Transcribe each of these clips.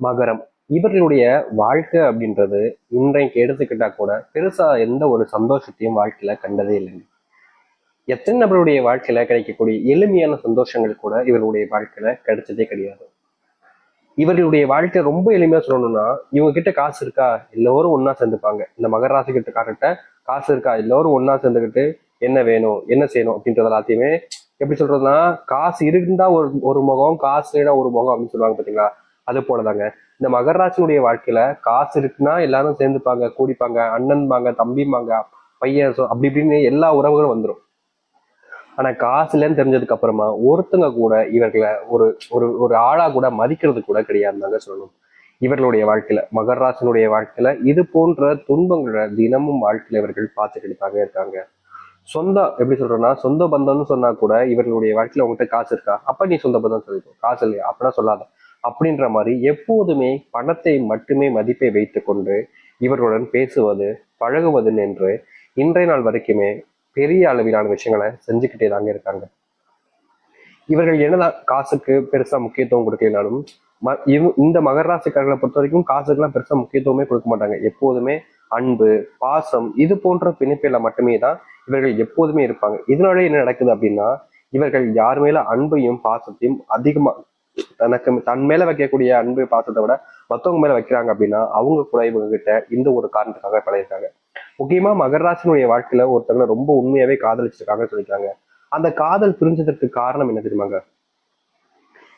மகரம். இவர்களுடைய வாழ்க்கை அப்படின்றது இன்றைக்கு எடுத்துக்கிட்டா கூட பெருசா எந்த ஒரு சந்தோஷத்தையும் வாழ்க்கையில கண்டதே இல்லைங்க எத்தனை நபருடைய வாழ்க்கையில கிடைக்கக்கூடிய எளிமையான சந்தோஷங்கள் கூட இவர்களுடைய வாழ்க்கையில கிடைச்சதே கிடையாது. இவர்களுடைய வாழ்க்கை ரொம்ப எளிமையா சொல்லணும்னா இவங்க கிட்ட காசு இருக்கா? எல்லோரும் ஒன்னா சேர்ந்துப்பாங்க. இந்த மகராசி கிட்ட காரட்ட காசு இருக்கா? எல்லோரும் ஒன்னா சேர்ந்துக்கிட்டு என்ன வேணும் என்ன செய்யணும் அப்படின்றது எல்லாத்தையுமே எப்படி சொல்றதுன்னா காசு இருந்தா ஒரு ஒரு முகம் காசு இல்லைன்னா ஒரு முகம் அப்படின்னு சொல்லுவாங்க பாத்தீங்களா? அது போலதாங்க. இந்த மகர வாழ்க்கையில காசு இருக்குன்னா எல்லாரும் சேர்ந்துப்பாங்க கூடிப்பாங்க அண்ணன்பாங்க தம்பிம்பாங்க பையன் அப்படி இப்படின்னு எல்லா உறவுகளும் வந்துடும் ஆனா காசு இல்லைன்னு தெரிஞ்சதுக்கு அப்புறமா ஒருத்தங்க கூட இவர்களை ஒரு ஒரு ஒரு ஆளா கூட மதிக்கிறது கூட கிடையாதுதாங்க சொல்லணும். இவர்களுடைய வாழ்க்கையில மகராசனுடைய வாழ்க்கையில இது போன்ற துன்பங்களை தினமும் வாழ்க்கையில இவர்கள் பார்த்து கிடைப்பாங்க இருக்காங்க. சொந்தம் எப்படி சொல்றேன்னா சொந்த பந்தம்னு சொன்னா கூட இவர்களுடைய வாழ்க்கையில உங்ககிட்ட காசு இருக்கா? அப்ப நீ சொந்த பந்தம் சொல்லிக்கோ. காசு இல்லையா? அப்படின்னா சொல்லாத. அப்படின்ற மாதிரி எப்போதுமே பணத்தை மட்டுமே மதிப்பை வைத்துக்கொண்டு இவர்களுடன் பேசுவது பழகுவது என்று இன்றைய நாள் வரைக்குமே பெரிய அளவிலான விஷயங்களை செஞ்சுக்கிட்டே தாங்க இருக்காங்க. இவர்கள் என்னதான் காசுக்கு பெருசா முக்கியத்துவம் கொடுக்கலனாலும் ம- இவ- இந்த மகர ராசிக்காரர்களை பொறுத்த வரைக்கும் காசுக்கெல்லாம் பெருசா முக்கியத்துவமே கொடுக்க மாட்டாங்க. எப்போதுமே அன்பு பாசம் இது போன்ற பிணைப்பில மட்டுமே தான் இவர்கள் எப்போதுமே இருப்பாங்க. இதனால என்ன நடக்குது அப்படின்னா இவர்கள் யார் மேல அன்பையும் பாசத்தையும் அதிகமா தனக்கு தன் மேல வைக்கக்கூடிய அன்பு பாசத்தை விட மத்தவங்க மேல வைக்கிறாங்க அப்படின்னா அவங்க கூட இவங்க கிட்ட இந்த ஒரு காரணத்துக்காக பழகிருக்காங்க முக்கியமா மகராசினுடைய வாழ்க்கையில ஒருத்தவங்க ரொம்ப உண்மையாவே காதலிச்சிருக்காங்கன்னு சொல்லியிருக்காங்க அந்த காதல் பிரிஞ்சதற்கு காரணம் என்ன தெரியுமாங்க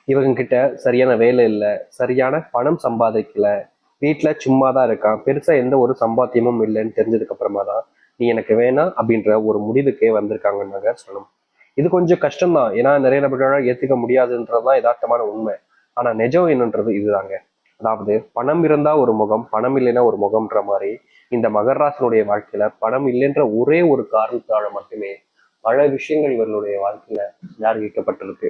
இவங்க கிட்ட சரியான வேலை இல்லை சரியான பணம் சம்பாதிக்கல வீட்டுல சும்மா தான் இருக்கான் பெருசா எந்த ஒரு சம்பாத்தியமும் இல்லைன்னு தெரிஞ்சதுக்கு அப்புறமா தான் நீ எனக்கு வேணாம் அப்படின்ற ஒரு முடிவுக்கே வந்திருக்காங்கன்னாங்க சொல்லணும். இது கொஞ்சம் கஷ்டம்தான். ஏன்னா நிறைய நபர்களால் ஏத்துக்க முடியாதுன்றதுதான் யதார்த்தமான உண்மை. ஆனா நிஜம் என்னன்றது இதுதாங்க. அதாவது பணம் இருந்தா ஒரு முகம் பணம் இல்லைன்னா ஒரு முகம்ன்ற மாதிரி இந்த மகராசனுடைய வாழ்க்கையில பணம் இல்லைன்ற ஒரே ஒரு காரணத்தால மட்டுமே பல விஷயங்கள் இவர்களுடைய வாழ்க்கையில ஞாபகிக்கப்பட்டிருக்கு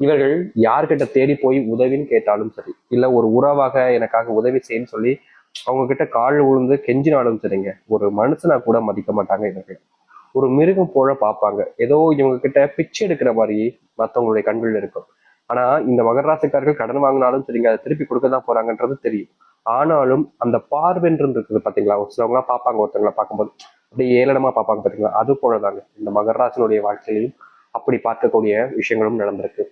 இவர்கள் யார்கிட்ட தேடி போய் உதவின்னு கேட்டாலும் சரி இல்ல ஒரு உறவாக எனக்காக உதவி செய்யன்னு சொல்லி அவங்க கிட்ட கால் உழுந்து கெஞ்சினாலும் சரிங்க. ஒரு மனுஷனா கூட மதிக்க மாட்டாங்க இவர்கள். ஒரு மிருகம் போல பார்ப்பாங்க. ஏதோ இவங்க கிட்ட பிச்சை எடுக்கிற மாதிரி மற்றவங்களுடைய கண்கள் இருக்கும். ஆனா இந்த மகராசிக்காரர்கள் கடன் வாங்கினாலும் சரிங்க அதை திருப்பி கொடுக்க தான் போறாங்கன்றது தெரியும். ஆனாலும் அந்த பார்வைன்றது இருக்குது பாத்தீங்களா? ஒரு சிலவங்களாம் பார்ப்பாங்க ஒருத்தவங்களை பார்க்கும்போது. அப்படியே ஏளனமா பார்ப்பாங்க பாத்தீங்களா? அது போலதாங்க. இந்த மகராசனுடைய வாழ்க்கையிலையும் அப்படி பார்க்கக்கூடிய விஷயங்களும் நடந்திருக்கு.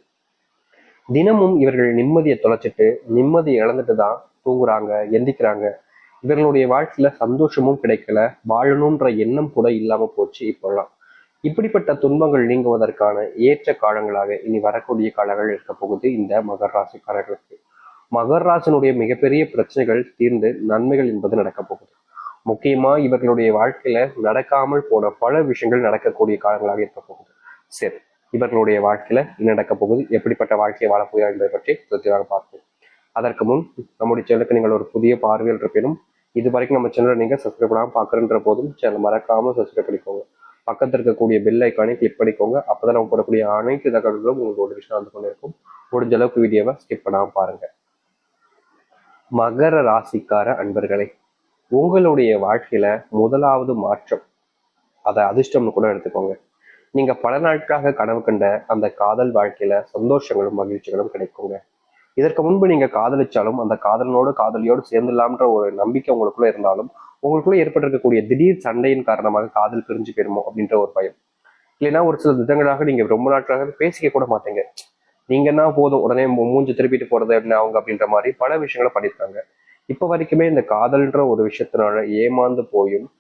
தினமும் இவர்கள் நிம்மதியை தொலைச்சிட்டு நிம்மதியை இழந்துட்டு தான் தூங்குறாங்க எந்திக்கிறாங்க. இவர்களுடைய வாழ்க்கையில சந்தோஷமும் கிடைக்கல வாழணுன்ற எண்ணம் கூட இல்லாம போச்சு இப்பெல்லாம். இப்படிப்பட்ட துன்பங்கள் நீங்குவதற்கான ஏற்ற காலங்களாக இனி வரக்கூடிய காலங்கள் இருக்க போகுது இந்த மகர் ராசிக்காரர்களுக்கு. மகர் ராசினுடைய மிகப்பெரிய பிரச்சனைகள் தீர்ந்து நன்மைகள் என்பது நடக்க போகுது. முக்கியமா இவர்களுடைய வாழ்க்கையில நடக்காமல் போன பல விஷயங்கள் நடக்கக்கூடிய காலங்களாக இருக்க போகுது. சரி இவர்களுடைய வாழ்க்கையில என்ன நடக்க போகுது? எப்படிப்பட்ட வாழ்க்கையை வாழப்போகிறார் என்பதை பற்றி சுத்தியாக பார்ப்போம். அதற்கு முன் நம்முடைய சேனலுக்கு நீங்கள் ஒரு புதிய பார்வையில் இருப்பினும் இது வரைக்கும் நம்ம சேனலை நீங்க சப்ஸ்கிரைப் பண்ணாம பார்க்குறன்ற போதும் சேனல் மறக்காம சப்ஸ்கிரைப் பண்ணிக்கோங்க. பக்கத்துல இருக்கக்கூடிய பெல் ஐக்கானே கிளிக் பண்ணிக்கோங்க. அப்பதான் நம்ம போடக்கூடிய அனைத்து தகவல்களும் உங்களுக்கு ஒரு விஷயம் வந்து கொண்டிருக்கும். முடிஞ்ச அளவுக்கு வீடியோவை ஸ்கிப் பண்ணாம பாருங்க. மகர ராசிக்கார அன்பர்களே உங்களுடைய வாழ்க்கையில முதலாவது மாற்றம் அதை அதிர்ஷ்டம்னு கூட எடுத்துக்கோங்க. நீங்க பல நாட்களாக கனவு கண்ட அந்த காதல் வாழ்க்கையில சந்தோஷங்களும் மகிழ்ச்சிகளும் கிடைக்குங்க. இதற்கு முன்பு நீங்க காதலிச்சாலும் அந்த காதலனோடு காதலியோடு சேர்ந்துடலாம்ன்ற ஒரு நம்பிக்கை உங்களுக்குள்ள இருந்தாலும் உங்களுக்குள்ள ஏற்பட்டிருக்கக்கூடிய திடீர் சண்டையின் காரணமாக காதல் பிரிஞ்சு போயிருமோ அப்படின்ற ஒரு பயம். இல்லைன்னா ஒரு சில திட்டங்களாக நீங்க ரொம்ப நாட்களாக பேசிக்க கூட மாட்டீங்க. நீங்கன்னா போதும் உடனே மூ- மூஞ்சி திருப்பிட்டு போறது என்ன அவங்க அப்படின்ற மாதிரி பல விஷயங்களை பண்ணியிருக்காங்க. இப்ப வரைக்குமே இந்த காதல்ன்ற ஒரு விஷயத்தினால ஏமாந்து போயும்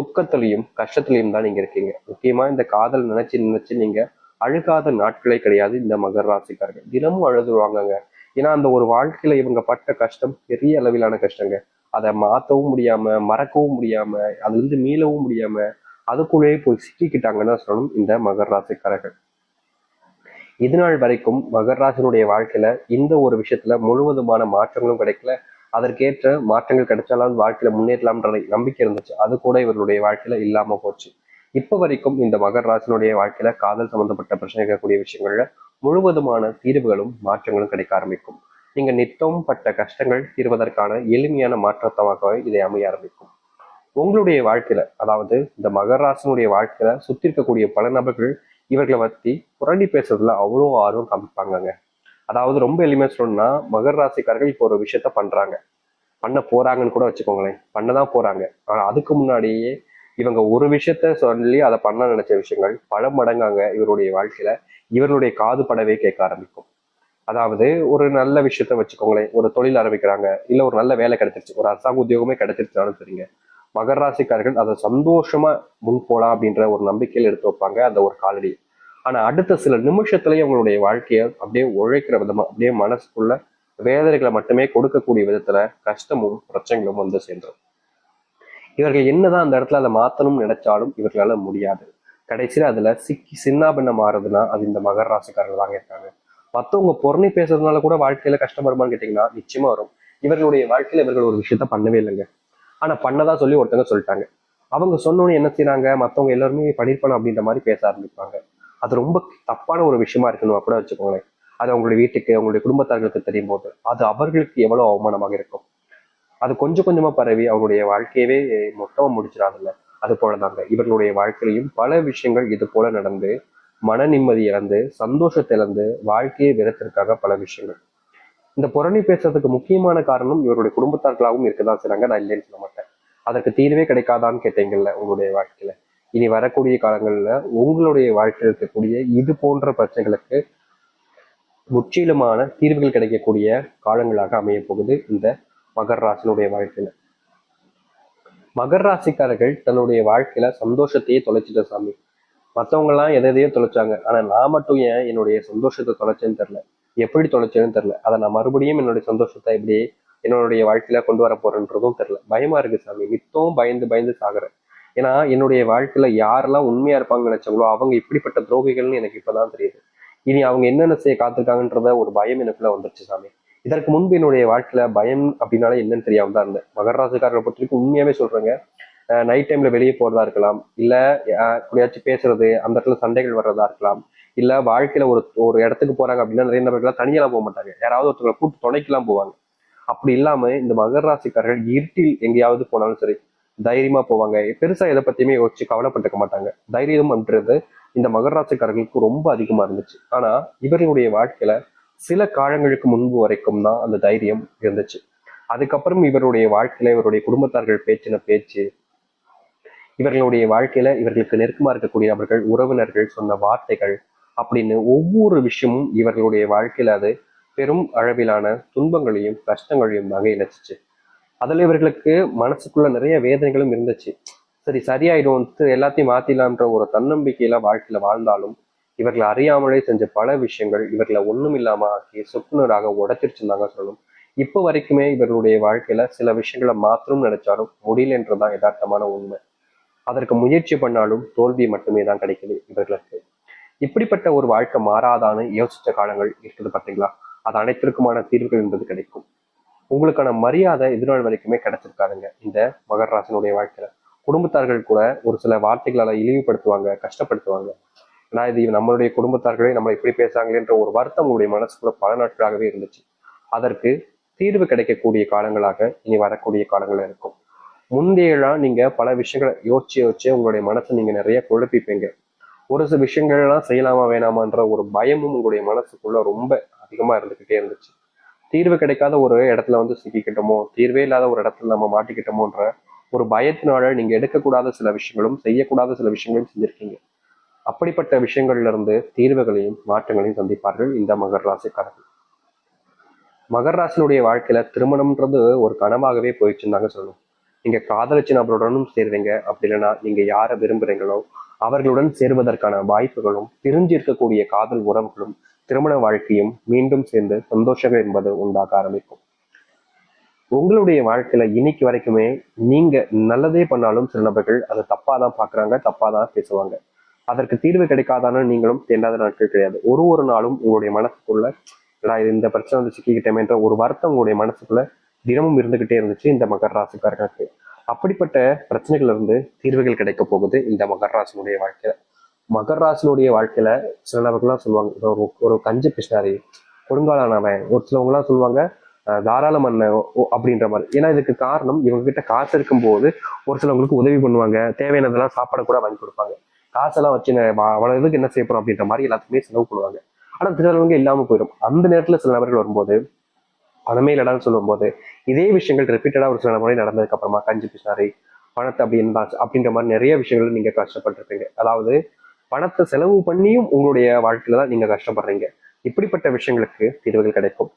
துக்கத்திலையும் கஷ்டத்திலையும் தான் நீங்க இருக்கீங்க. முக்கியமா இந்த காதல் நினைச்சு நினைச்சு நீங்க அழுகாத நாட்களே கிடையாது இந்த மகர ராசிக்காரர்கள். தினமும் அழுதுருவாங்கங்க. ஏன்னா அந்த ஒரு வாழ்க்கையில இவங்க பட்ட கஷ்டம் பெரிய அளவிலான கஷ்டங்க. அதை மாத்தவும் முடியாம மறக்கவும் முடியாம அதுலேருந்து மீளவும் முடியாம அதுக்குள்ளேயே போய் சிக்கிக்கிட்டாங்கன்னு சொல்லணும் இந்த மகர் ராசிக்காரர்கள். இது நாள் வரைக்கும் மகராசனுடைய வாழ்க்கையில இந்த ஒரு விஷயத்துல முழுவதுமான மாற்றங்களும் கிடைக்கல. அதற்கேற்ற மாற்றங்கள் கிடைச்சாலும் வாழ்க்கையில முன்னேறலாம்ன்ற நம்பிக்கை இருந்துச்சு. அது கூட இவர்களுடைய வாழ்க்கையில இல்லாம போச்சு. இப்போ வரைக்கும் இந்த மகர் ராசினுடைய வாழ்க்கையில காதல் சம்பந்தப்பட்ட பிரச்சனை இருக்கக்கூடிய விஷயங்கள்ல முழுவதுமான தீர்வுகளும் மாற்றங்களும் கிடைக்க ஆரம்பிக்கும். நீங்க நித்தம் பட்ட கஷ்டங்கள் தீர்வதற்கான எளிமையான மாற்றத்தமாகவே இதை அமைய ஆரம்பிக்கும். உங்களுடைய வாழ்க்கையில அதாவது இந்த மகர் ராசினுடைய வாழ்க்கையில சுத்தி இருக்கக்கூடிய பல நபர்கள் இவர்களை பத்தி புரண்டி பேசுறதுல அவ்வளோ ஆர்வம் காமிப்பாங்கங்க. அதாவது ரொம்ப எளிமையா சொல்லணும்னா மகர் ராசிக்காரர்கள் இப்போ ஒரு விஷயத்த பண்றாங்க. பண்ண போறாங்கன்னு கூட வச்சுக்கோங்களேன். பண்ணதான் போறாங்க. ஆனா அதுக்கு முன்னாடியே இவங்க ஒரு விஷயத்த சொல்லி அதை பண்ண நினைச்ச விஷயங்கள் பல மடங்காங்க இவருடைய வாழ்க்கையில. இவருடைய காது படவே கேட்க ஆரம்பிக்கும். அதாவது ஒரு நல்ல விஷயத்த வச்சுக்கோங்களேன் ஒரு தொழில் ஆரம்பிக்கிறாங்க இல்ல ஒரு நல்ல வேலை கிடைச்சிருச்சு ஒரு அரசாங்க உத்தியோகமே கிடைச்சிருச்சாலும் சரிங்க. மகர ராசிக்காரர்கள் அதை சந்தோஷமா முன் போலாம் அப்படின்ற ஒரு நம்பிக்கையில் எடுத்து வைப்பாங்க அந்த ஒரு காலடி. ஆனா அடுத்த சில நிமிஷத்துலயே அவங்களுடைய வாழ்க்கையை அப்படியே உழைக்கிற விதமா அப்படியே மனசுக்குள்ள வேதனைகளை மட்டுமே கொடுக்கக்கூடிய விதத்துல கஷ்டமும் பிரச்சனைகளும் வந்து சேர்ந்துடும் இவர்கள் என்னதான் அந்த இடத்துல அதை மாத்தணும்னு நினைச்சாலும் இவர்களால முடியாது. கடைசியில அதுல சிக்கி சின்னாபின்னம் மாறுதுன்னா அது இந்த மகர ராசிக்காரர்கள் தாங்க இருக்காங்க. மத்தவங்க பொறணி பேசுறதுனால கூட வாழ்க்கையில கஷ்டம் வருமானு கேட்டீங்கன்னா நிச்சயமா வரும். இவர்களுடைய வாழ்க்கையில இவர்கள் ஒரு விஷயத்த பண்ணவே இல்லைங்க. ஆனா பண்ணதா சொல்லி ஒருத்தங்க சொல்லிட்டாங்க. அவங்க சொன்னோன்னு என்ன செய்யறாங்க மத்தவங்க எல்லாருமே பண்ணிருப்பாங்க அப்படின்ற மாதிரி பேச ஆரம்பிப்பாங்க. அது ரொம்ப தப்பான ஒரு விஷயமா இருக்குன்னு கூட வச்சுக்கோங்களேன். அது அவங்களுடைய வீட்டுக்கு அவங்களுடைய குடும்பத்தார்களுக்கு தெரியும் போது. அது அவர்களுக்கு எவ்வளவு அவமானமாக இருக்கும். அது கொஞ்சம் கொஞ்சமா பரவி அவருடைய வாழ்க்கையவே மொத்தமா முடிச்சிடாதுல்ல அது போலதாங்க. இவர்களுடைய வாழ்க்கையிலையும் பல விஷயங்கள் இது போல நடந்து மன நிம்மதி இழந்து சந்தோஷத்தை இழந்து வாழ்க்கையை வெறுத்திருக்காங்க பல விஷயங்கள். இந்த புரணி பேசுறதுக்கு முக்கியமான காரணம் இவருடைய குடும்பத்தார்களாகவும் இருக்கதான் செய்றாங்க. நான் இல்லைன்னு சொல்ல மாட்டேன். அதற்கு தீர்வே கிடைக்காதான்னு கேட்டீங்கல்ல உங்களுடைய வாழ்க்கையில. இனி வரக்கூடிய காலங்கள்ல உங்களுடைய வாழ்க்கையில் இருக்கக்கூடிய இது போன்ற பிரச்சனைகளுக்கு முற்றிலுமான தீர்வுகள் கிடைக்கக்கூடிய காலங்களாக அமைய போகுது இந்த மகர் ராசினுடைய வாழ்க்கையில. மகர் ராசிக்காரர்கள் தன்னுடைய வாழ்க்கையில சந்தோஷத்தையே தொலைச்சிட்ட சாமி. மற்றவங்க எல்லாம் எதை எதையோ தொலைச்சாங்க. ஆனா நான் மட்டும் ஏன் என்னுடைய சந்தோஷத்தை தொலைச்சேன்னு தெரில எப்படி தொலைச்சேன்னு தெரில அதை நான் மறுபடியும் என்னுடைய சந்தோஷத்தை எப்படி என்னுடைய வாழ்க்கையில கொண்டு வர போறேன்றதும் தெரில பயமா இருக்கு சாமி. நித்தம் பயந்து பயந்து சாகுறேன். ஏன்னா என்னுடைய வாழ்க்கையில யாரெல்லாம் உண்மையா இருப்பாங்கன்னு நினைச்சாங்களோ அவங்க இப்படிப்பட்ட துரோகிகள்னு எனக்கு இப்பதான் தெரியுது. இனி அவங்க என்னென்ன செய்ய காத்திருக்காங்கன்றத ஒரு பயம் எனக்குள்ள வந்துருச்சு சாமி. இதற்கு முன்பு என்னுடைய வாழ்க்கையில பயம் அப்படின்னாலே என்னன்னு தெரியாம தான் இருந்தேன். மகர ராசிக்காரரை பொறுத்த வரைக்கும் உண்மையாவே சொல்றேங்க. நைட் டைம்ல வெளியே போறதா இருக்கலாம். இல்ல எப்படியாச்சும் பேசுறது அந்த இடத்துல சண்டைகள் வர்றதா இருக்கலாம். இல்ல வாழ்க்கையில ஒரு ஒரு இடத்துக்கு போறாங்க அப்படின்னா நிறைய நபர்கள்லாம் தனியெல்லாம் போக மாட்டாங்க. யாராவது ஒருத்தவங்களை கூட்டு துணைக்கெல்லாம் போவாங்க. அப்படி இல்லாம இந்த மகர ராசிக்காரர்கள் இருட்டில் எங்கேயாவது போனாலும் சரி தைரியமா போவாங்க. பெருசா எதை பத்தியுமே யோசிச்சு கவலைப்பட்டுக்க மாட்டாங்க. தைரியம் அப்படின்றது இந்த மகர ராசிக்காரர்களுக்கு ரொம்ப அதிகமா இருந்துச்சு. ஆனா இவர்களுடைய வாழ்க்கையில சில காலங்களுக்கு முன்பு வரைக்கும் தான் அந்த தைரியம் இருந்துச்சு. அதுக்கப்புறம் இவருடைய வாழ்க்கையில இவருடைய குடும்பத்தார்கள் பேச்சின பேச்சு இவர்களுடைய வாழ்க்கையில இவர்களுக்கு நெருக்கமா இருக்கக்கூடிய நபர்கள் உறவினர்கள் சொன்ன வார்த்தைகள் அப்படின்னு ஒவ்வொரு விஷயமும் இவர்களுடைய வாழ்க்கையில அது பெரும் அளவிலான துன்பங்களையும் கஷ்டங்களையும் தாங்க இணைச்சிச்சு. அதில் இவர்களுக்கு மனசுக்குள்ள நிறைய வேதனைகளும் இருந்துச்சு. சரி சரியாயிடும் எல்லாத்தையும் மாத்திடலான்ற ஒரு தன்னம்பிக்கையில வாழ்க்கையில வாழ்ந்தாலும் இவர்களை அறியாமலே செஞ்ச பல விஷயங்கள் இவர்களை ஒண்ணும் இல்லாம ஆக்கி சொப்புனராக உடைச்சிருச்சுருந்தாங்க சொல்லணும். இப்போ வரைக்குமே இவர்களுடைய வாழ்க்கையில சில விஷயங்களை மாத்திரம் நினைச்சாலும் முடியலன்றதான் யதார்த்தமான உண்மை. அதற்கு முயற்சி பண்ணாலும் தோல்வி மட்டுமே தான் கிடைக்குது இவர்களுக்கு. இப்படிப்பட்ட ஒரு வாழ்க்கை மாறாதான்னு யோசிச்ச காலங்கள் இருக்குது பார்த்தீங்களா? அது அனைத்திற்குமான தீர்வுகள் என்பது கிடைக்கும். உங்களுக்கான மரியாதை எதிர்நாள் வரைக்குமே கிடைச்சிருக்காருங்க இந்த மகராசனுடைய வாழ்க்கையில. குடும்பத்தார்கள் கூட ஒரு சில வார்த்தைகளால இழிவுபடுத்துவாங்க கஷ்டப்படுத்துவாங்க. நான் இது நம்மளுடைய குடும்பத்தார்களே நம்ம இப்படி பேசுறாங்களேன்ற ஒரு வருத்தம் உங்களுடைய மனசுக்குள்ள பல நாட்களாகவே இருந்துச்சு. அதற்கு தீர்வு கிடைக்கக்கூடிய காலங்களாக இனி வரக்கூடிய காலங்கள் இருக்கும். முந்தையெல்லாம் நீங்க பல விஷயங்களை யோசிச்சு யோசிச்சு உங்களுடைய மனசை நீங்க நிறைய குழப்பிப்பீங்க. ஒரு சில விஷயங்கள்லாம் செய்யலாமா வேணாமான்ற ஒரு பயமும் உங்களுடைய மனசுக்குள்ள ரொம்ப அதிகமா இருந்துகிட்டே இருந்துச்சு. தீர்வு கிடைக்காத ஒரு இடத்துல வந்து சிக்கிக்கிட்டோமோ தீர்வே இல்லாத ஒரு இடத்துல நம்ம மாட்டிக்கிட்டோமோன்ற ஒரு பயத்தினால நீங்க எடுக்கக்கூடாத சில விஷயங்களும் செய்யக்கூடாத சில விஷயங்களும் செஞ்சிருக்கீங்க. அப்படிப்பட்ட விஷயங்கள்ல இருந்து தீர்வுகளையும் மாற்றங்களையும் சந்திப்பார்கள் இந்த மகர ராசிக்காரர்கள். மகர ராசினுடைய வாழ்க்கையில திருமணம்ன்றது ஒரு கனவாகவே போயிடுச்சுன்னு சொல்லணும். நீங்க காதலிச்ச நபருடனும் சேருவீங்க அப்படி இல்லைன்னா நீங்க யாரை விரும்புறீங்களோ அவர்களுடன் சேருவதற்கான வாய்ப்புகளும் பிரிஞ்சு இருக்கக்கூடிய காதல் உறவுகளும் திருமண வாழ்க்கையும் மீண்டும் சேர்ந்து சந்தோஷங்கள் என்பது உண்டாக ஆரம்பிக்கும். உங்களுடைய வாழ்க்கையில இன்னைக்கு வரைக்குமே நீங்க நல்லதே பண்ணாலும் சில நபர்கள் அதை தப்பா தான் பாக்குறாங்க தப்பா தான் பேசுவாங்க. அதற்கு தீர்வு கிடைக்காதான நீங்களும் தேண்டாத நாட்கள் கிடையாது. ஒரு ஒரு நாளும் உங்களுடைய மனசுக்குள்ள நான் இந்த பிரச்சனை வந்து சிக்கிக்கிட்டேமேன்ற ஒரு வருத்தம் உங்களுடைய மனசுக்குள்ள தினமும் இருந்துகிட்டே இருந்துச்சு இந்த மகர ராசிக்காரர்களுக்கு அப்படிப்பட்ட பிரச்சனைகள்ல இருந்து தீர்வுகள் கிடைக்க போகுது இந்த மகர ராசினுடைய வாழ்க்கையில. மகர ராசினுடைய வாழ்க்கையில சில நபர்கள்லாம் சொல்லுவாங்க ஒரு ஒரு கஞ்ச பிஷ்னாரி கொடுங்காலானவன் ஒரு சிலவங்கலாம் சொல்லுவாங்க தாராள மன்னன் ஓ- அப்படின்ற மாதிரி. ஏன்னா இதுக்கு காரணம் இவங்க கிட்ட காசு இருக்கும்போது ஒரு சிலவங்களுக்கு உதவி பண்ணுவாங்க தேவையானதெல்லாம் சாப்பாடு கூட வாங்கி கொடுப்பாங்க. காசெல்லாம் வச்சு நான் இதுக்கு என்ன செய்ய போறோம் அப்படின்ற மாதிரி எல்லாத்துக்குமே செலவு பண்ணுவாங்க ஆனா திருநெல்வேலிங்க இல்லாமல் போயிடும். அந்த நேரத்துல சில நபர்கள் வரும்போது பணமே இல்லடான்னு சொல்லும்போது இதே விஷயங்கள் ரிப்பீட்டடா ஒரு சில முறை நடந்ததுக்கு அப்புறமா கஞ்சி பிசாரி பணத்தை அப்படி இருந்தாச்சு அப்படின்ற மாதிரி நிறைய விஷயங்கள் நீங்க கஷ்டப்பட்டுருப்பீங்க. அதாவது பணத்தை செலவு பண்ணியும் உங்களுடைய வாழ்க்கையில தான் நீங்க கஷ்டப்படுறீங்க. இப்படிப்பட்ட விஷயங்களுக்கு தீர்வுகள் கிடைக்கும்.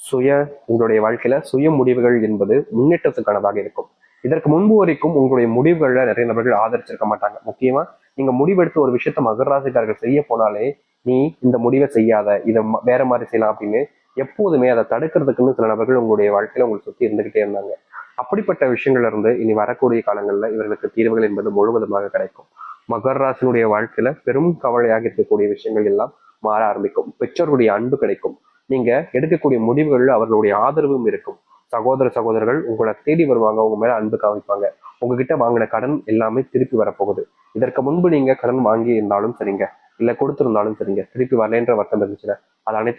சுய உங்களுடைய வாழ்க்கையில சுய முடிவுகள் என்பது முன்னேற்றத்துக்கானதாக இருக்கும். இதற்கு முன்பு வரைக்கும் உங்களுடைய முடிவுகள்ல நிறைய நபர்கள் ஆதரிச்சிருக்க மாட்டாங்க. முக்கியமா நீங்க முடிவெடுத்து ஒரு விஷயத்த மகராசிக்காரர்கள் செய்ய போனாலே நீ இந்த முடிவை செய்யாத இதை வேற மாதிரி செய்யலாம் அப்படின்னு எப்போதுமே அதை தடுக்கிறதுக்குன்னு சில நபர்கள் உங்களுடைய வாழ்க்கையில உங்களை சுத்தி இருந்துகிட்டே இருந்தாங்க. அப்படிப்பட்ட விஷயங்கள்ல இருந்து இனி வரக்கூடிய காலங்கள்ல இவர்களுக்கு தீர்வுகள் என்பது முழுவதுமாக கிடைக்கும். மகர் ராசினுடைய வாழ்க்கையில பெரும் கவலையாக இருக்கக்கூடிய விஷயங்கள் எல்லாம் மாற ஆரம்பிக்கும். பெற்றோர்களுடைய அன்பு கிடைக்கும். நீங்க எடுக்கக்கூடிய முடிவுகளில் அவர்களுடைய ஆதரவும் இருக்கும். சகோதர சகோதரர்கள் உங்களை தேடி வருவாங்க உங்க மேல அன்பு காமிப்பாங்க. உங்ககிட்ட வாங்கின கடன் எல்லாமே திருப்பி வரப்போகுது. இதற்கு முன்பு நீங்க கடன் வாங்கி இருந்தாலும் சரிங்க. இல்ல கொடுத்திருந்தாலும் சரிங்க. திருப்பி வரலைன்ற வருத்தம் இருந்துச்சுன்னா அது அனைத்து